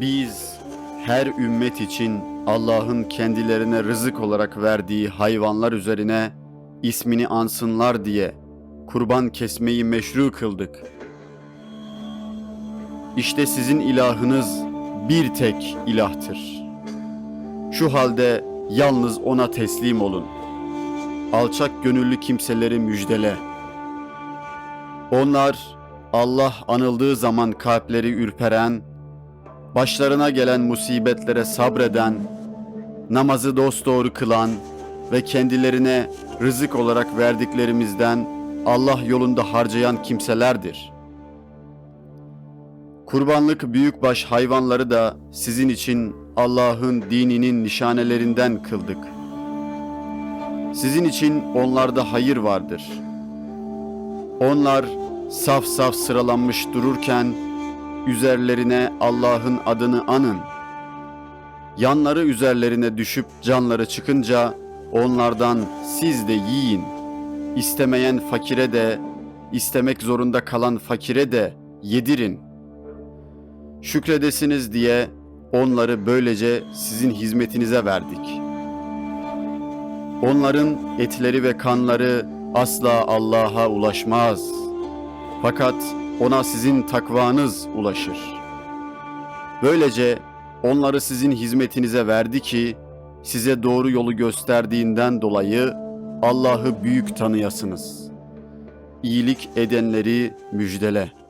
Biz her ümmet için Allah'ın kendilerine rızık olarak verdiği hayvanlar üzerine ismini ansınlar diye kurban kesmeyi meşru kıldık. İşte sizin ilahınız bir tek ilahtır. Şu halde yalnız ona teslim olun. Alçak gönüllü kimseleri müjdele. Onlar Allah anıldığı zaman kalpleri ürperen, başlarına gelen musibetlere sabreden, namazı dosdoğru kılan ve kendilerine rızık olarak verdiklerimizden Allah yolunda harcayan kimselerdir. Kurbanlık büyükbaş hayvanları da sizin için Allah'ın dininin nişanelerinden kıldık. Sizin için onlarda hayır vardır. Onlar saf saf sıralanmış dururken üzerlerine Allah'ın adını anın. Yanları üzerlerine düşüp canları çıkınca onlardan siz de yiyin. İstemeyen fakire de, istemek zorunda kalan fakire de yedirin. Şükredesiniz diye onları böylece sizin hizmetinize verdik. Onların etleri ve kanları asla Allah'a ulaşmaz. Fakat ona sizin takvanız ulaşır. Böylece onları sizin hizmetinize verdi ki size doğru yolu gösterdiğinden dolayı Allah'ı büyük tanıyasınız. İyilik edenleri müjdele.